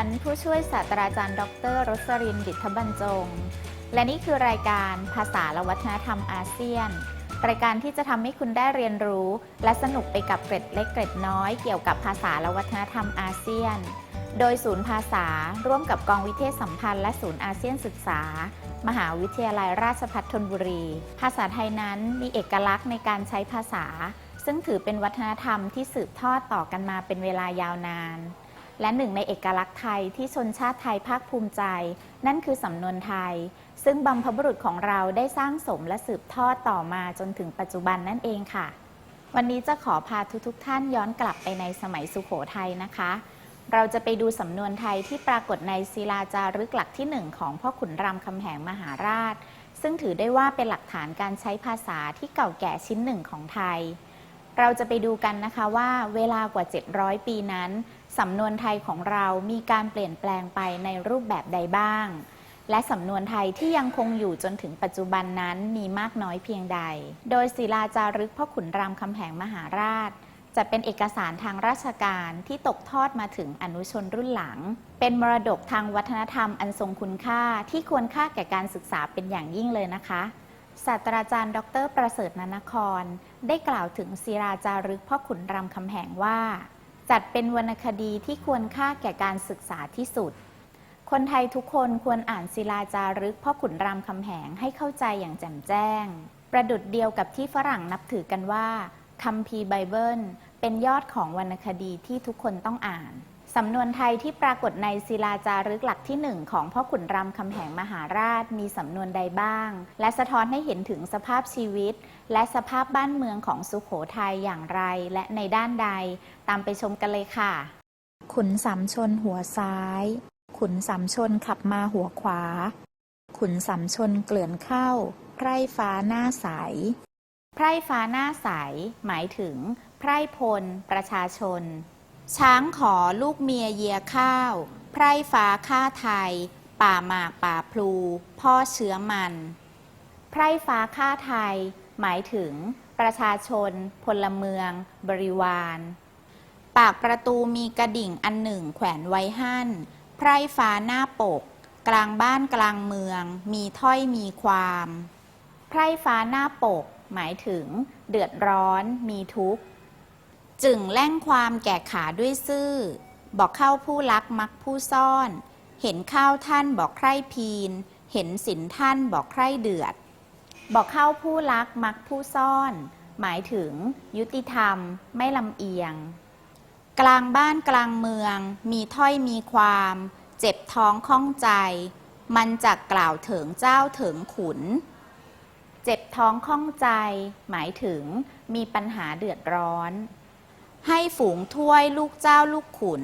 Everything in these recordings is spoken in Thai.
ันผู้ช่วยศาสตราจารย์ ดรรสรินดิษฐบรรจง และนี่คือรายการภาษาและวัฒนธรรมอาเซียน รายการที่จะทำให้คุณได้เรียนรู้ และสนุกไปกับเกร็ดเล็กเกร็ดน้อยเกี่ยวกับภาษาและวัฒนธรรมอาเซียน โดยศูนย์ภาษาร่วมกับกองวิเทศสัมพันธ์และศูนย์อาเซียนศึกษา มหาวิทยาลัยราชภัฏธนบุรี ภาษาไทยนั้นมีเอกลักษณ์ในการใช้ภาษา ซึ่งถือเป็นวัฒนธรรมที่สืบทอดต่อกันมาเป็นเวลายาวนาน และหนึ่งในเอกลักษณ์ไทยที่ชนชาติไทยภาคภูมิใจ นั่นคือสำนวนไทย ซึ่งบัมพบุรุษของเราได้สร้างสมและสืบทอดต่อมาจนถึงปัจจุบันนั่นเองค่ะ วันนี้จะขอพาทุกทท่านย้อนกลับไปในสมัยสุขโขทัยนะคะ เราจะไปดูสำนวนไทยที่ปรากฏในศิลาจารึกหลักที่หนึ่งของพ่อขุนรามคำแหงมหาราช ซึ่งถือได้ว่าเป็นหลักฐานการใช้ภาษาที่เก่าแก่ชิ้นหนึ่งของไทยเราจะไปดูกันนะคะว่าเวลากว่า 700 ปีนั้น สำนวนไทยของเรามีการเปลี่ยนแปลงไปในรูปแบบใดบ้าง และสำนวนไทยที่ยังคงอยู่จนถึงปัจจุบันนั้นมีมากน้อยเพียงใด โดยศิลาจารึกพ่อขุนรามคำแหงมหาราช จะเป็นเอกสารทางราชการที่ตกทอดมาถึงอนุชนรุ่นหลัง เป็นมรดกทางวัฒนธรรมอันทรงคุณค่าที่ควรค่าแก่การศึกษาเป็นอย่างยิ่งเลยนะคะศาสตราจารย์ ดร ประเสริฐนานคร ได้กล่าวถึงศิราจารึกพ่อขุนรามคำแหงว่า จัดเป็นวรรณคดีที่ควรค่าแก่การศึกษาที่สุด คนไทยทุกคนควรอ่านศิลาจารึกพ่อขุนรามคำแหงให้เข้าใจอย่างแจ่มแจ้ง ประดุดเดียวกับที่ฝรั่งนับถือกันว่าคัมภีร์ไบเบิลเป็นยอดของวรรณคดีที่ทุกคนต้องอ่าน สำนวนไทยที่ปรากฏในศิลาจารึกหลักที่หนึ่งของพ่อขุนรามคำแหงมหาราชมีสำนวนใดบ้าง และสะท้อนให้เห็นถึงสภาพชีวิต และสภาพบ้านเมืองของสุขโขทัยอย่างไรและในด้านใด ตามไปชมกันเลยค่ะ ขุนสามชนหัวซ้าย ขุนสามชนขับมาหัวขวา ขุนสามชนเกลื่อนเข้าไพร่ฟ้าหน้าใสไพร่ฟ้าหน้าใสหมายถึงไพร่พล ประชาชน ช้างขอลูกเมียเยียข้าว ไพร่ฟ้าข้าไทย ป่าหมากป่าพลู พ่อเชื้อมัน ไพร่ฟ้าข้าไทย หมายถึง ประชาชน พลเมือง บริวาร ปากประตูมีกระดิ่งอันหนึ่งแขวนไว้หั่น ไพร่ฟ้าหน้าปก กลางบ้านกลางเมือง มีถ้อยมีความ ไพร่ฟ้าหน้าปก หมายถึง เดือดร้อน มีทุกข์ จึงแล่งความแก่ขาด้วยซื่อ บอกเข้าผู้ลักมักผู้ซ่อน เห็นข้าวท่านบอกใคร่พีน เห็นสินท่านบอกใคร่เดือด บอกเข้าผู้ลักมักผู้ซ่อน หมายถึง ยุติธรรมไม่ลำเอียง กลางบ้านกลางเมือง มีถ้อยมีความ เจ็บท้องข้องใจ มันจักกล่าวถึงเจ้าถึงขุน เจ็บท้องข้องใจ หมายถึงมีปัญหาเดือดร้อน ให้ฝูงถ้วยลูกเจ้าลูกขุน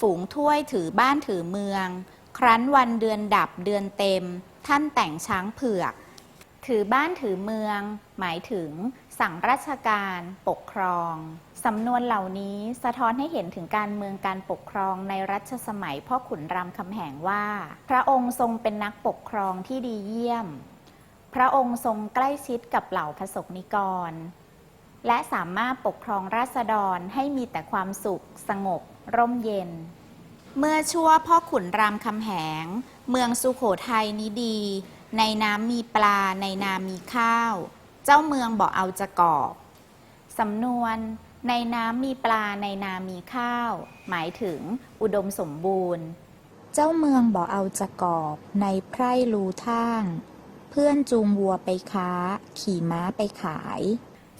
ฝูงถ้วยถือบ้านถือเมือง ครั้นวันเดือนดับเดือนเต็ม ท่านแต่งช้างเผือก ถือบ้านถือเมือง หมายถึง สั่งราชการปกครอง สำนวนเหล่านี้สะท้อนให้เห็นถึงการเมืองการปกครองในรัชสมัยพ่อขุนรามคำแหงว่า พระองค์ทรงเป็นนักปกครองที่ดีเยี่ยม พระองค์ทรงใกล้ชิดกับเหล่าพระสงฆ์นิกร และสามารถปกครองราษฎรให้มีแต่ความสุข สงบ ร่มเย็น เมื่อชั่วพ่อขุนรามคำแหง เมืองสุโขทัยนี้ดี ในน้ำมีปลาในนามีข้าว เจ้าเมืองบอกเอาจะกอบ สำนวนในน้ำมีปลาในนามีข้าว หมายถึงอุดมสมบูรณ์ เจ้าเมืองบอกเอาจะกอบในไพร่ลูท่าง เพื่อนจูงวัวไปค้า ขี่ม้าไปขาย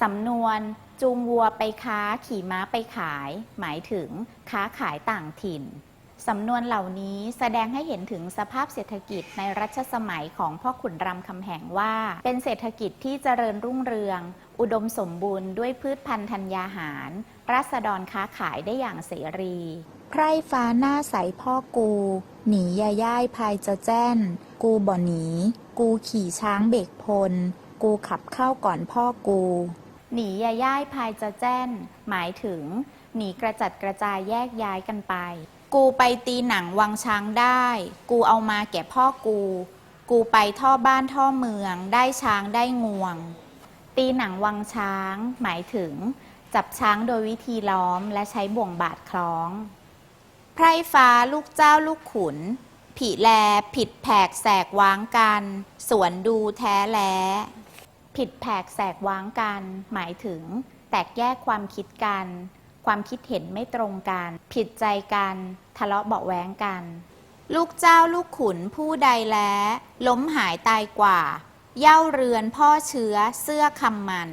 สำนวนจูงวัวไปค้าขี่ม้าไปขาย หมายถึงค้าขายต่างถิ่น สำนวนเหล่านี้แสดงให้เห็นถึงสภาพเศรษฐกิจในรัชสมัยของพ่อขุนรามคำแหงว่า เป็นเศรษฐกิจที่เจริญรุ่งเรือง อุดมสมบูรณ์ด้วยพืชพันธุ์ธัญญาหาร รัษฎรค้าขายได้อย่างเสรีไพร่ฟ้าหน้าใสพ่อกู หนียาย่ายพายจะแจ้น กูบ่หนี กูขี่ช้างเบกพล กูขับเข้าก่อนพ่อกู หนียาย่ายพายจะแจ้น หมายถึง หนีกระจัดกระจายแยกย้ายกันไป กูไปตีหนังวังช้างได้ กูเอามาแก่พ่อกู กูไปท่อบ้านท่อเมือง ได้ช้างได้งวง ตีหนังวังช้าง หมายถึง จับช้างโดยวิธีล้อมและใช้บ่วงบาดคล้อง ไพร่ฟ้าลูกเจ้าลูกขุน ผีแลผิดแผกแสกว้างกัน สวนดูแท้แล ผิดแผกแสกว้างกัน หมายถึง แตกแยกความคิดกัน ความคิดเห็นไม่ตรงกัน ผิดใจกัน ทะเลาะเบาแว้งกัน ลูกเจ้าลูกขุนผู้ใดแล้ล้มหายตายกว่า เย่าเรือนพ่อเชื้อเสื้อคำมัน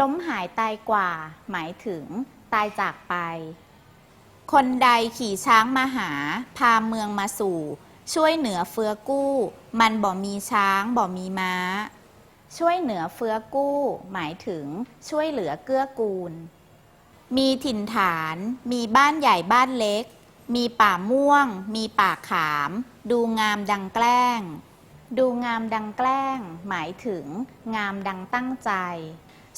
ล้มหายตายกว่า หมายถึง ตายจากไป คนใดขี่ช้างมาหา พาเมืองมาสู่ ช่วยเหนือเฟื้อกู้ มันบ่มีช้างบ่มีม้า ช่วยเหนือเฟื้อกู้ หมายถึงช่วยเหลือเกื้อกูล มีถิ่นฐาน มีบ้านใหญ่บ้านเล็ก มีป่าม่วง มีป่าขาม ดูงามดังแกล้ง ดูงามดังแกล้ง หมายถึง งามดังตั้งใจ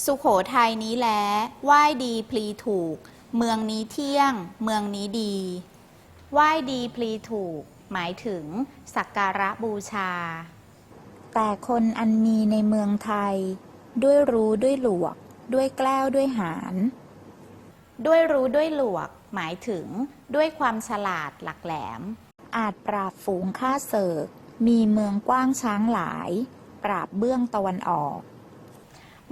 สุขโขทัยนี้แล้ไหว้ดีพลีถูก เมืองนี้เที่ยง เมืองนี้ดีไหว้ดีพลีถูก หมายถึงสักการะบูชา แต่คนอันมีในเมืองไทย ด้วยรู้ด้วยหลวก ด้วยแกล้วด้วยหาร ด้วยรู้ด้วยหลวก หมายถึง ด้วยความฉลาดหลักแหลม อาจปราบฝูงข้าเสิร์กมีเมืองกว้างช้างหลาย ปราบเบื้องตะวันออก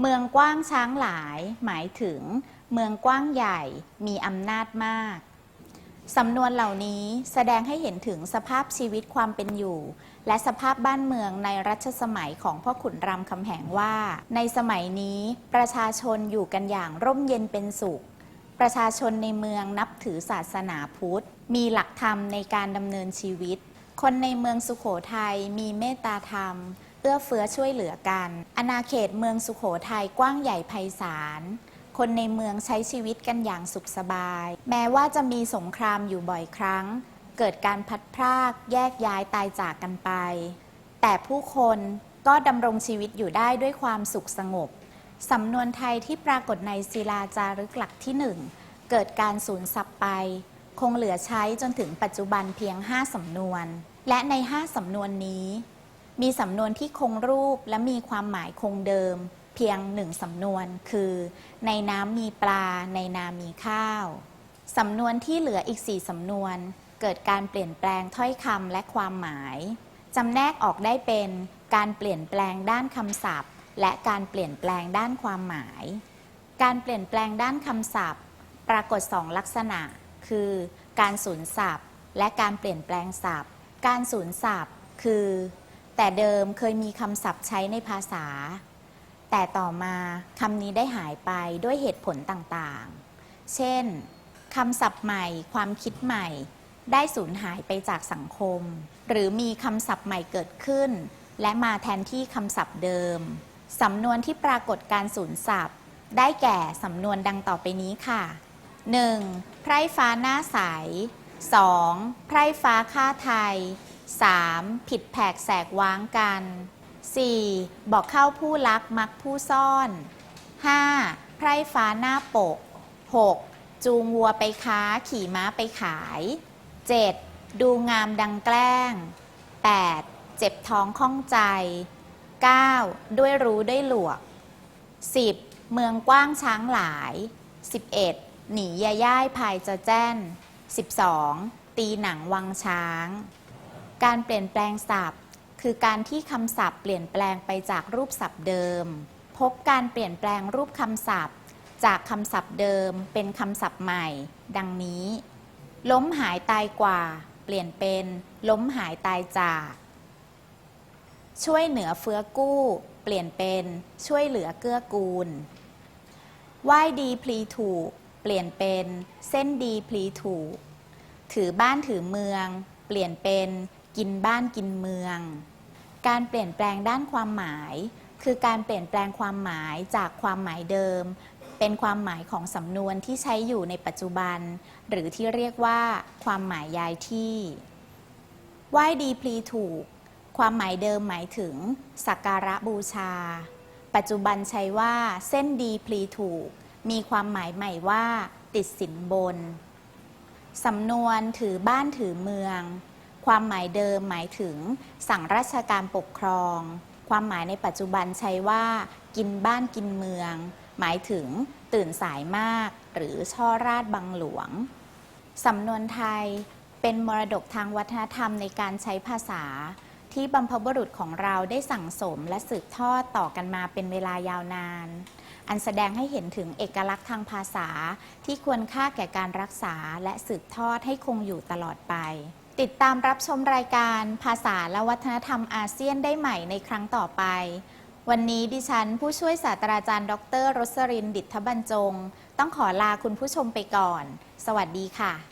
เมืองกว้างช้างหลาย หมายถึง เมืองกว้างใหญ่มีอำนาจมาก สำนวนเหล่านี้แสดงให้เห็นถึงสภาพชีวิตความเป็นอยู่ และสภาพบ้านเมืองในรัชสมัยของพ่อขุนรามคำแหงว่า ในสมัยนี้ประชาชนอยู่กันอย่างร่มเย็นเป็นสุข ประชาชนในเมืองนับถือศาสนาพุทธ มีหลักธรรมในการดำเนินชีวิต คนในเมืองสุขโขทัยมีเมตตาธรรม เอื้อเฟื้อช่วยเหลือกันอาณาเขตเมืองสุขโขทัยกว้างใหญ่ไพศาล คนในเมืองใช้ชีวิตกันอย่างสุขสบาย แม้ว่าจะมีสงครามอยู่บ่อยครั้ง เกิดการพัดพรากแยกย้ายตายจากกันไป แต่ผู้คนก็ดำรงชีวิตอยู่ได้ด้วยความสุขสงบ สำนวนไทยที่ปรากฏในศิลาจารึกหลักที่หนึ่งเกิดการสูญสับไป คงเหลือใช้จนถึงปัจจุบันเพียง 5 สำนวน และใน 5 สำนวนนี้ มีสำนวนที่คงรูปและมีความหมายคงเดิม เพียงหนึ่งสำนวนคือ ในน้ำมีปลา ในนามีข้าว สำนวนที่เหลืออีก4สำนวน เกิดการเปลี่ยนแปลงถ้อยคำและความหมายจำแนกออกได้เป็นการเปลี่ยนแปลงด้านคำศัพท์ และการเปลี่ยนแปลงด้านความหมาย การเปลี่ยนแปลงด้านคำศัพท์ ปรากฏ2ลักษณะ คือ การสูญศัพท์ และการเปลี่ยนแปลงศัพท์ การสูญศัพท์ คือ แต่เดิมเคยมีคำศัพท์ใช้ในภาษา แต่ต่อมาคำนี้ได้หายไปด้วยเหตุผลต่างๆ เช่นคำศัพท์ใหม่ ความคิดใหม่ ได้สูญหายไปจากสังคม หรือมีคำศัพท์ใหม่เกิดขึ้น และมาแทนที่คำศัพท์เดิม สำนวนที่ปรากฏการสูญศัพท์ ได้แก่สำนวนดังต่อไปนี้ค่ะ 1. ไพร่ฟ้าหน้าใส 2. ไพร่ฟ้าค่าไทย 3. ผิดแผกแสกว้างกัน 4. บอกเข้าผู้ลักมักผู้ซ่อน 5. ไพร่ฟ้าหน้าปก 6. จูงวัวไปค้าขี่ม้าไปขาย 7. ดูงามดังแกล้ง 8. เจ็บท้องข้องใจ 9. ด้วยรู้ได้หลวก 10. เมืองกว้างช้างหลาย 11. หนียาย่ายภายจะแจ้น 12. ตีหนังวังช้าง การเปลี่ยนแปลงศัพท์ คือการที่คำศัพท์เปลี่ยนแปลงไปจากรูปศัพท์เดิม พบการเปลี่ยนแปลงรูปคำศัพท์ จากคำศัพท์เดิม เป็นคำศัพท์ใหม่ ดังนี้ ล้มหายตายกว่า เปลี่ยนเป็น ล้มหายตายจาก ช่วยเหนือเฟื้อกู้ เปลี่ยนเป็น ช่วยเหลือเกื้อกูลไหว้ดีพลีถูก เปลี่ยนเป็นเส้นดีพลีถูก ถือบ้านถือเมือง เปลี่ยนเป็นกินบ้านกินเมือง การเปลี่ยนแปลงด้านความหมาย คือการเปลี่ยนแปลงความหมายจากความหมายเดิม เป็นความหมายของสำนวนที่ใช้อยู่ในปัจจุบัน หรือที่เรียกว่า ความหมายย้ายที่ไหว้ดีพลีถูก ความหมายเดิมหมายถึง สักการะบูชา ปัจจุบันใช้ว่า เส้นดีพลีถูก มีความหมายใหม่ว่า ติดสินบน สำนวนถือบ้านถือเมือง ความหมายเดิมหมายถึงสั่งราชการปกครอง ความหมายในปัจจุบันใช้ว่า กินบ้านกินเมือง หมายถึงตื่นสายมาก หรือช่อราดบังหลวง สำนวนไทยเป็นมรดกทางวัฒนธรรมในการใช้ภาษา ที่บรรพบุรุษของเราได้สั่งสมและสืบทอดต่อกันมาเป็นเวลายาวนาน อันแสดงให้เห็นถึงเอกลักษณ์ทางภาษาที่ควรค่าแก่การรักษาและสืบทอดให้คงอยู่ตลอดไป ติดตามรับชมรายการภาษาและวัฒนธรรมอาเซียนได้ใหม่ในครั้งต่อไป วันนี้ดิฉันผู้ช่วยศาสตราจารย์ ดรรสรินดิษฐบรรจง ต้องขอลาคุณผู้ชมไปก่อน สวัสดีค่ะ